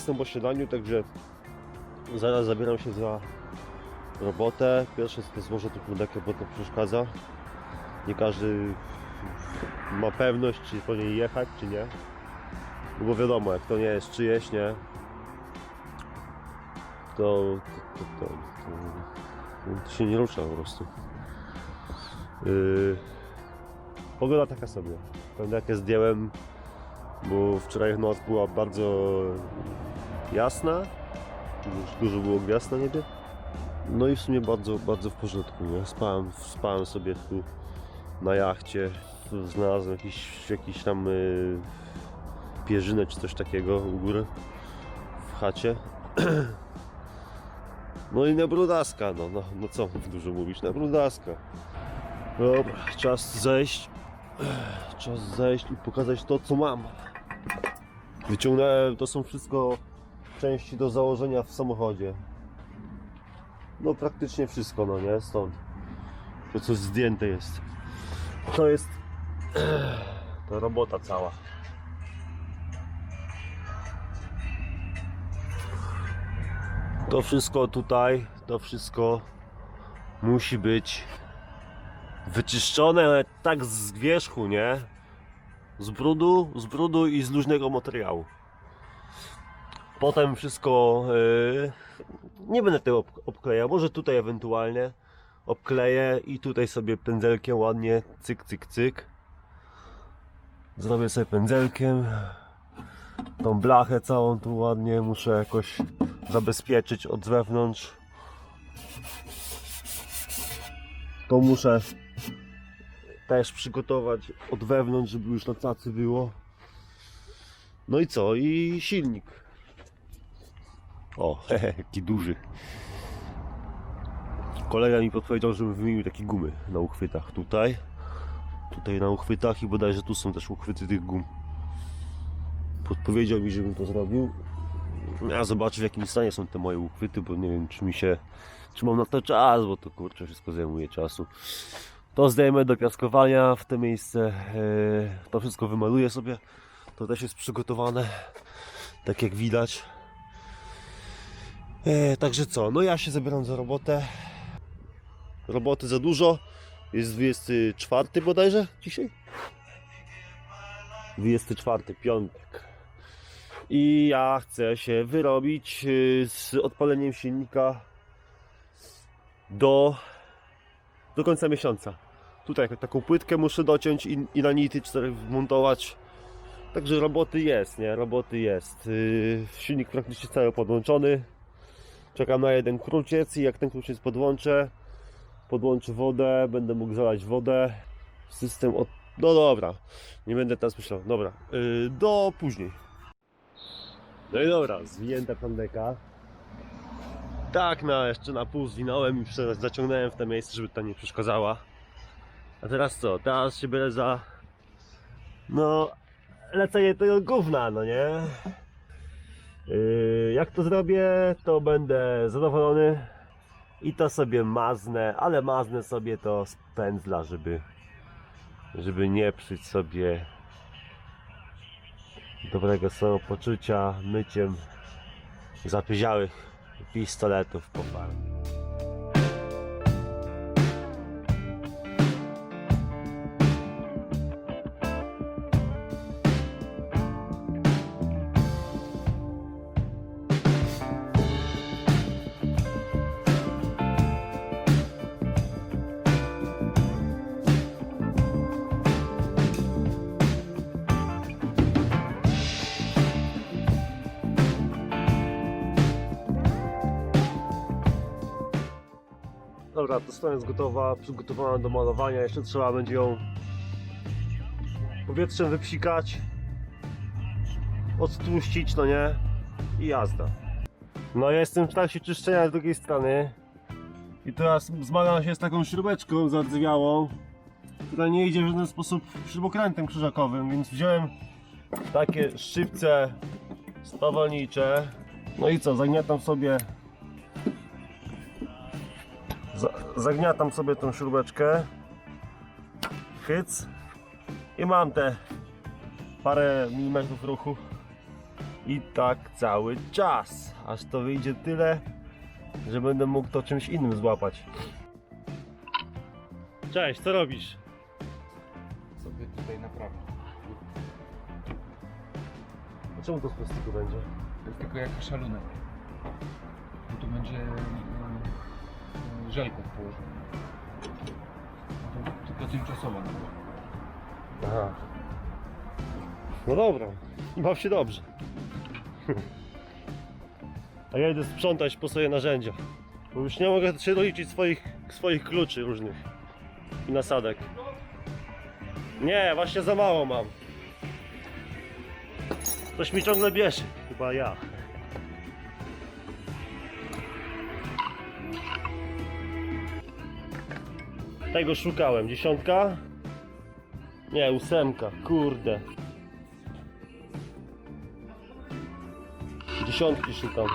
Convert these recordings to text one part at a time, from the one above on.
Jestem po śniadaniu, także zaraz zabieram się za robotę. Pierwsze to złożę tu dekę, bo to przeszkadza. Nie każdy ma pewność, czy po niej jechać, czy nie. No bo wiadomo, jak to nie jest czyjeś, nie? To, to, to, to, to, to się nie rusza po prostu. Yy, pogoda taka sobie. Pewnie jak zdjąłem, bo wczoraj noc była bardzo jasna. Dużo było gwiazd na niebie. No i w sumie bardzo, bardzo w porządku. Nie? Spałem, spałem sobie tu na jachcie. Znalazłem jakiś, jakiś tam y, pierzynę czy coś takiego u góry w chacie. No i na brudaska, no, no, no co dużo mówić, na brudaska. Dobra, czas zejść. Czas zejść i pokazać to, co mam. Wyciągnąłem, to są wszystko części do założenia w samochodzie. No praktycznie wszystko, no nie, stąd. To co zdjęte jest. To jest ta robota cała. To wszystko tutaj, to wszystko musi być wyczyszczone tak z wierzchu, nie? Z brudu, z brudu i z luźnego materiału. Potem wszystko yy, nie będę tego ob- obklejał, może tutaj ewentualnie obkleję i tutaj sobie pędzelkiem ładnie cyk cyk cyk. Zrobię sobie pędzelkiem tą blachę całą tu ładnie muszę jakoś zabezpieczyć od zewnątrz. To muszę też przygotować od wewnątrz, żeby już na cacy było. No i co? I silnik. O, jaki duży. Kolega mi podpowiedział, żebym wymienił takie gumy na uchwytach tutaj. Tutaj na uchwytach i bodajże tu są też uchwyty tych gum. Podpowiedział mi, żebym to zrobił. Ja zobaczę w jakim stanie są te moje uchwyty, bo nie wiem czy mi się, czy mam na to czas, bo to kurczę wszystko zajmuje czasu. To zdejmę do piaskowania w to miejsce, e, to wszystko wymaluję sobie. To też jest przygotowane, tak jak widać. E, także co, no ja się zabieram za robotę. Roboty za dużo. Jest 24 bodajże dzisiaj? 24, piątek. I ja chcę się wyrobić y, z odpaleniem silnika do, do końca miesiąca. Tutaj taką płytkę muszę dociąć i, i na nity 4 wmontować. Także roboty jest, nie? Roboty jest. Yy, silnik praktycznie cały podłączony. Czekam na jeden kruciec i jak ten kruciec podłączę, podłączę wodę, będę mógł zalać wodę. System od... No dobra, nie będę teraz myślał. Dobra, yy, do później. No i dobra, zwinięta pandeka. Tak, na, jeszcze na pół zwinąłem i zaciągnąłem w to miejsce, żeby ta nie przeszkadzała. A teraz co? Teraz się biorę za... No... Lecenie tego gówna, no nie? Yy, jak to zrobię, to będę zadowolony i to sobie maznę, ale maznę sobie to z pędzla, żeby żeby nie psuć sobie dobrego samopoczucia myciem zapyziałych pistoletów po farmie. Dobra, to strona jest gotowa, przygotowana do malowania. Jeszcze trzeba będzie ją powietrzem wypsikać, odtłuścić, no nie? I jazda. No ja jestem w trakcie czyszczenia z drugiej strony. I teraz zmagam się z taką śrubeczką zardzewiałą, która nie idzie w żaden sposób śrubokrętem krzyżakowym, więc wziąłem takie szczypce spawalnicze. No i co, zagniatam sobie zagniatam sobie tą śrubeczkę hyc i mam te parę milimetrów ruchu I tak cały czas, aż to wyjdzie tyle, że będę mógł to czymś innym złapać. Cześć, co robisz? sobie tutaj naprawię. A czemu to z plastiku będzie? To jest tylko jako szalunek. Bo tu będzie żelków położony. To tylko tymczasowo. no. Aha. No dobra, baw się dobrze. A ja idę sprzątać po sobie narzędzia. Bo już nie mogę się doliczyć swoich, swoich kluczy różnych i nasadek. Nie, właśnie za mało mam. Ktoś mi ciągle bierze, chyba ja. Tego szukałem, dziesiątka? Nie, ósemka, kurde. Dziesiątki szukam.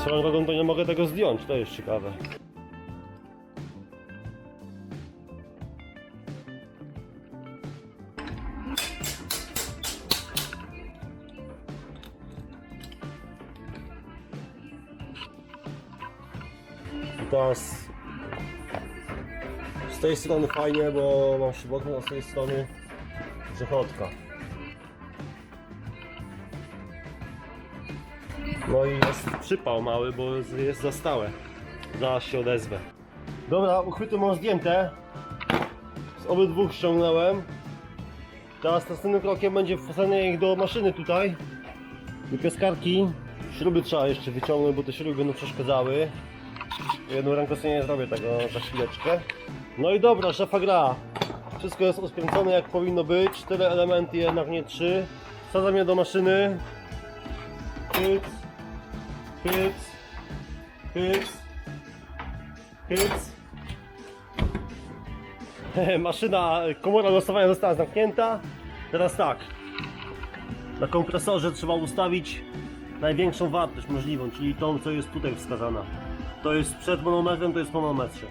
Swoją drogą to nie mogę tego zdjąć, to jest ciekawe. Z tej strony fajnie, bo mam śrubotkę, a z tej strony grzechotka. No i jest przypał mały, bo jest- jest za stałe. Zaraz się odezwę. Dobra, uchwyty mam zdjęte. Z obydwu ściągnąłem. Teraz następnym krokiem będzie wsadzenie ich do maszyny tutaj. Do piaskarki. Śruby trzeba jeszcze wyciągnąć, bo te śruby będą przeszkadzały. Jedną ręką sobie nie zrobię tego za chwileczkę. No i dobra, szafa gra. Wszystko jest rozkręcone jak powinno być. Cztery elementy, jednak nie trzy. Wsadzam je do maszyny. Hyc, hyc, hyc, hyc. Maszyna, komora losowania została zamknięta. Teraz tak. Na kompresorze trzeba ustawić największą wartość możliwą, czyli tą, co jest tutaj wskazana. To jest przed monometrem, to jest po monometrze.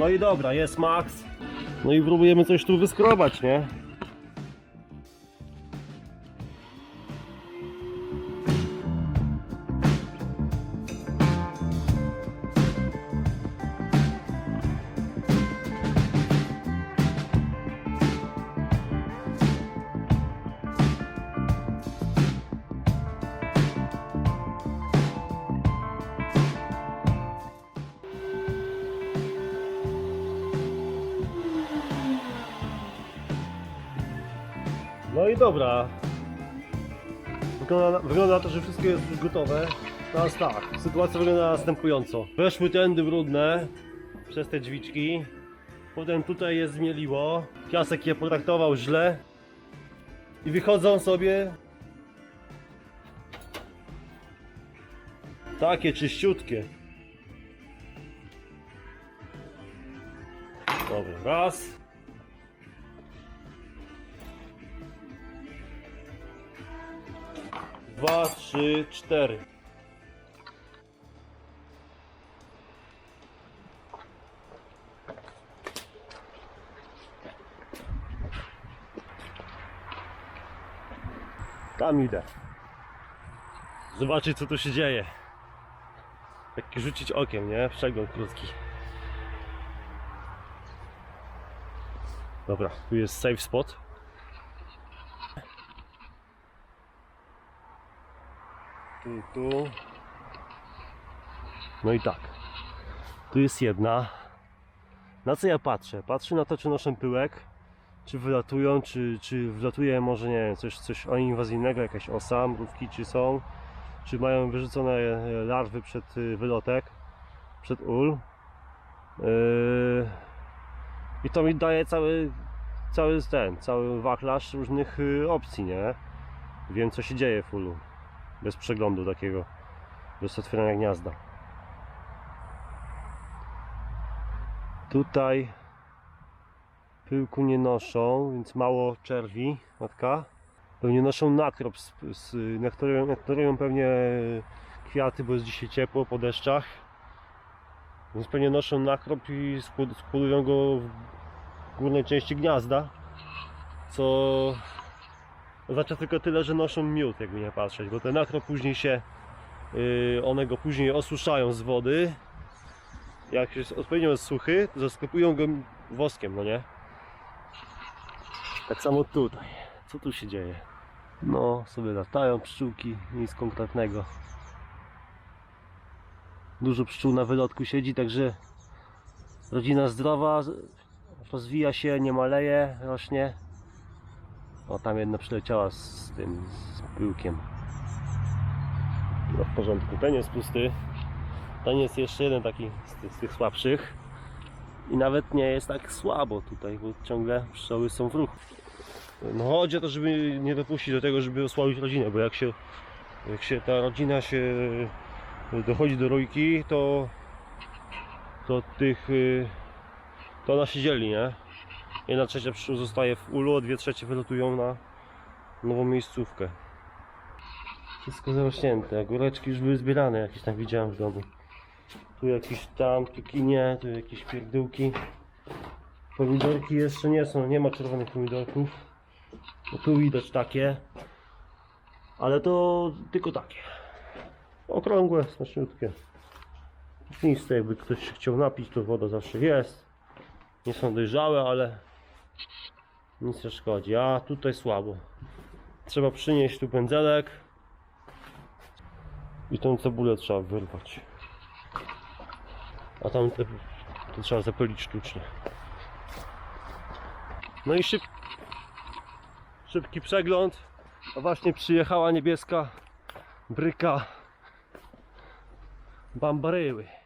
No i dobra, jest max. No i próbujemy coś tu wyskrobać, nie? I dobra. Wygląda, wygląda na to, że wszystko jest już gotowe. Teraz tak, sytuacja wygląda następująco. Weszły tędy brudne przez te drzwiczki. Potem tutaj je zmieliło. Piasek je potraktował źle. I wychodzą sobie takie czyściutkie. Dobra, raz. Dwa, trzy, cztery. Tam idę. Zobaczyć co tu się dzieje. Tak rzucić okiem, nie? Przegląd krótki. Dobra, tu jest safe spot. Tu, tu. No i tak. Tu jest jedna. Na co ja patrzę? Patrzę na to, czy noszą pyłek, czy wylatują, czy, czy wlatuje może, nie wiem, coś, coś inwazyjnego, jakaś osa, mrówki, czy są, czy mają wyrzucone e, larwy przed y, wylotek, przed ul. Yy... I to mi daje cały, cały ten, cały wachlarz różnych opcji, nie? Wiem, co się dzieje w ulu bez przeglądu takiego, bez otwierania gniazda. Tutaj pyłku nie noszą, więc mało czerwi, matka. Pewnie noszą nakrop, z, z, nektarują, nektarują pewnie kwiaty, bo jest dzisiaj ciepło po deszczach. Więc pewnie noszą nakrop i spłod- spłodują go w górnej części gniazda. Co oznacza tylko tyle, że noszą miód, jakby nie patrzeć, bo ten nakrop później się, yy, one go później osuszają z wody. Jak jest odpowiednio suchy, to zasklepują go woskiem, no nie? Tak samo tutaj. Co tu się dzieje? No, sobie latają pszczółki, nic konkretnego. Dużo pszczół na wylotku siedzi, także rodzina zdrowa, rozwija się, nie maleje, rośnie. O, tam jedna przyleciała z, tym, z pyłkiem. No w porządku, ten jest pusty. Ten jest jeszcze jeden taki z tych, z tych słabszych. I nawet nie jest tak słabo tutaj, bo ciągle pszczoły są w ruchu. No chodzi o to, żeby nie dopuścić do tego, żeby osłabić rodzinę, bo jak się, jak się ta rodzina się e, dochodzi do rójki, to to tych y, to ona się dzieli, nie? Jedna trzecia pszczół zostaje w ulu, a dwie trzecie wylotują na nową miejscówkę. Wszystko zarośnięte, góreczki już były zbierane, jakieś tam widziałem w domu. Tu jakieś tam cukinie, tu jakieś pierdółki. Pomidorki jeszcze nie są, nie ma czerwonych pomidorków. No tu widać takie. Ale to tylko takie. Okrągłe, smaczniutkie. Nic, jakby ktoś się chciał napić, to woda zawsze jest. Nie są dojrzałe, ale nic nie szkodzi. A tutaj słabo. Trzeba przynieść tu pędzelek i tą cebulę trzeba wyrwać. A tam te, to trzeba zapylić sztucznie. No i szyb, szybki przegląd. A właśnie przyjechała niebieska bryka bambaryły.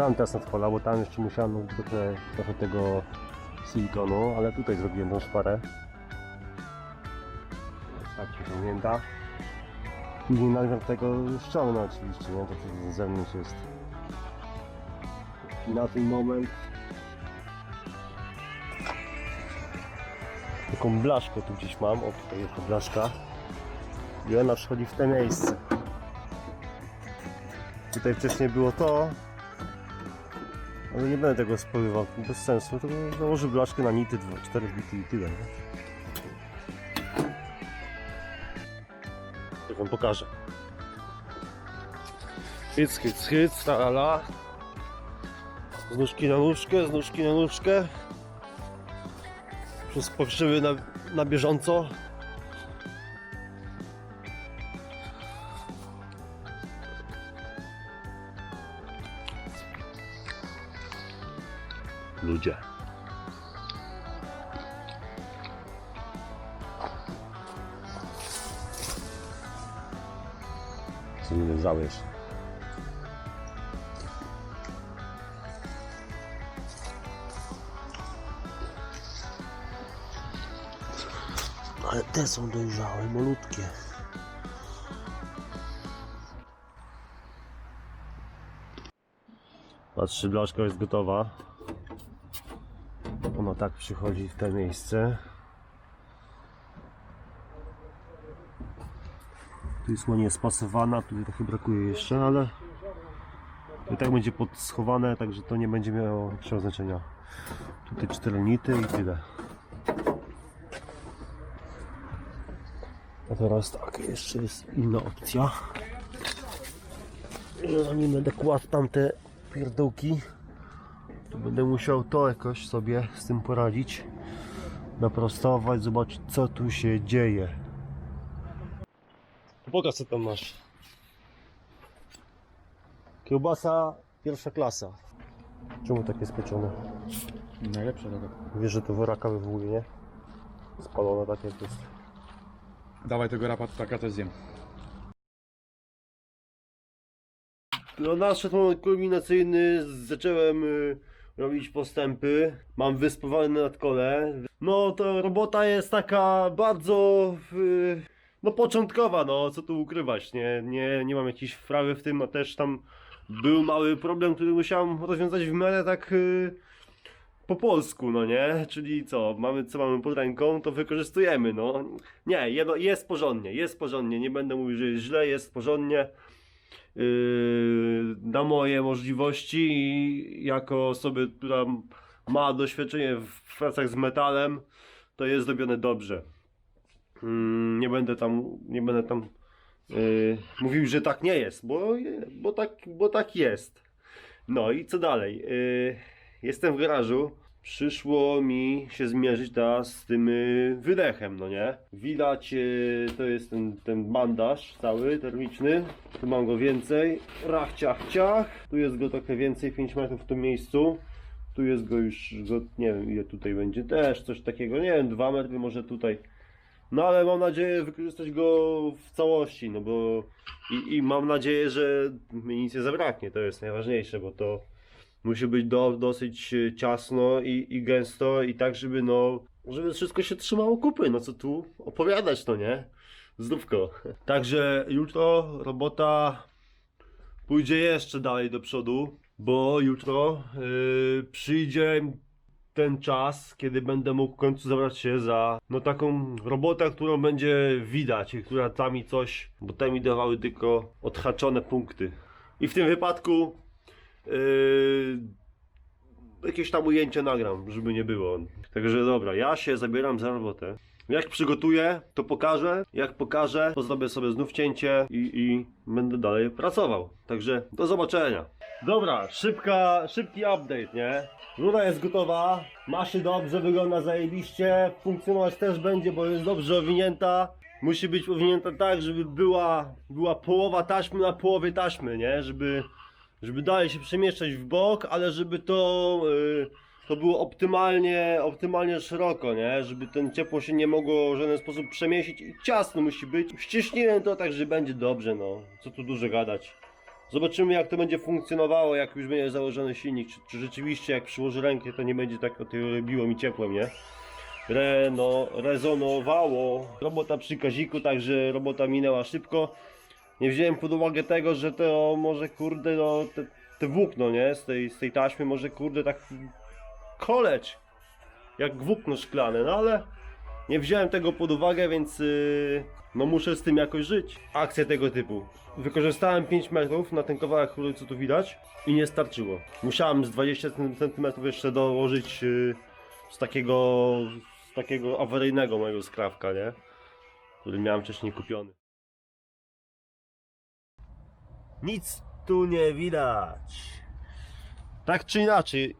Ruszałem teraz nad pola, bo tam jeszcze musiałem trochę, trochę tego silikonu, ale tutaj zrobiłem tą szparę. Tak pamięta. Później nadmiar tego ściągnę oczywiście, nie? To tu z zewnątrz jest. I na ten moment taką blaszkę tu gdzieś mam, o tutaj jest ta blaszka i ona przychodzi w te miejsce. Tutaj wcześniej było to, ale nie będę tego społywał, bez sensu. To założę blaszkę na nity, 4 bity i tyle. Nie? To wam pokażę. Hyc, hyc, hyc, tarala. Z nóżki na nóżkę, z nóżki na nóżkę. Przez na, na bieżąco. Ludzie. Co nie wiązałeś? Ale te są dojrzałe, malutkie. Patrzcie, blaszka jest gotowa. Ona tak przychodzi w to miejsce. Tu jest ładnie spasowana, tutaj trochę brakuje jeszcze, ale tak będzie podschowane, także to nie będzie miało większego znaczenia. Tutaj cztery nity i tyle. A teraz tak, jeszcze jest inna opcja. Zanim będę kładł tamte pierdółki, to będę musiał to jakoś sobie z tym poradzić. Naprostować, zobaczyć co tu się dzieje. Pokaż co tam masz. Kiełbasa pierwsza klasa. Czemu takie spieczone? Najlepsze tego. Wiesz, że to woraka wywołuje, nie? Spalone tak jak jest. Dawaj tego rapa, to taka też zjem. No nadszedł moment kulminacyjny, zacząłem y, robić postępy, mam wyspowane nadkole. No to robota jest taka bardzo y, no początkowa, no co tu ukrywać, nie, nie, nie mam jakiejś wprawy w tym, a też tam był mały problem, który musiałem rozwiązać w miarę tak y, po polsku, no nie, czyli co, mamy co mamy pod ręką, to wykorzystujemy, no. Nie, jedno, jest porządnie, jest porządnie, nie będę mówił, że jest źle, jest porządnie. yy, na moje możliwości i jako osoby, która ma doświadczenie w pracach z metalem, to jest zrobione dobrze. Mm, nie będę tam, nie będę tam yy, mówił, że tak nie jest, bo, bo, tak, bo tak jest. No i co dalej? Yy, jestem w garażu. Przyszło mi się zmierzyć teraz z tym yy, wydechem, no nie? Widać, yy, to jest ten, ten bandaż cały, termiczny. Tu mam go więcej. Rach, ciach, ciach. Tu jest go trochę więcej, 5 metrów w tym miejscu. Tu jest go już, go, nie wiem ile tutaj będzie też, coś takiego, nie wiem, 2 metry może tutaj. No ale mam nadzieję wykorzystać go w całości, no bo i, i mam nadzieję, że mi nic nie zabraknie, to jest najważniejsze, bo to musi być do, dosyć e, ciasno i, i gęsto i tak, żeby no, żeby wszystko się trzymało kupy, no co tu opowiadać, no nie? Zdrówko. Także jutro robota pójdzie jeszcze dalej do przodu, bo jutro yy, przyjdzie ten czas, kiedy będę mógł w końcu zabrać się za no taką robotę, którą będzie widać i która da mi coś, bo te mi dawały tylko odhaczone punkty. I w tym wypadku yy, jakieś tam ujęcie nagram, żeby nie było. Także dobra, ja się zabieram za robotę. Jak przygotuję, to pokażę. Jak pokażę, to zrobię sobie znów cięcie i, i będę dalej pracował. Także do zobaczenia. Dobra, szybka, szybki update, nie? Rura jest gotowa, maszy dobrze, wygląda zajebiście, funkcjonować też będzie, bo jest dobrze owinięta. Musi być owinięta tak, żeby była, była połowa taśmy na połowie taśmy, nie? Żeby, żeby dalej się przemieszczać w bok, ale żeby to, y, to było optymalnie, optymalnie szeroko, nie? Żeby ten ciepło się nie mogło w żaden sposób przemieścić i ciasno musi być. Ściśniłem to tak, że będzie dobrze, no. Co tu dużo gadać. Zobaczymy jak to będzie funkcjonowało, jak już będzie założony silnik, czy, czy rzeczywiście jak przyłożę rękę to nie będzie tak o biło mi ciepłem, nie? Re, no, rezonowało robota przy kaziku, także robota minęła szybko. Nie wziąłem pod uwagę tego, że to może kurde no, te, te włókno, nie? Z tej, z tej taśmy może kurde tak koleć jak włókno szklane, no ale nie wziąłem tego pod uwagę, więc yy, no muszę z tym jakoś żyć. Akcja tego typu. Wykorzystałem 5 metrów na ten kawałek rury, co tu widać i nie starczyło. Musiałem z 20 cm jeszcze dołożyć yy, z takiego z takiego awaryjnego mojego skrawka, nie? Który miałem wcześniej kupiony. Nic tu nie widać. Tak czy inaczej,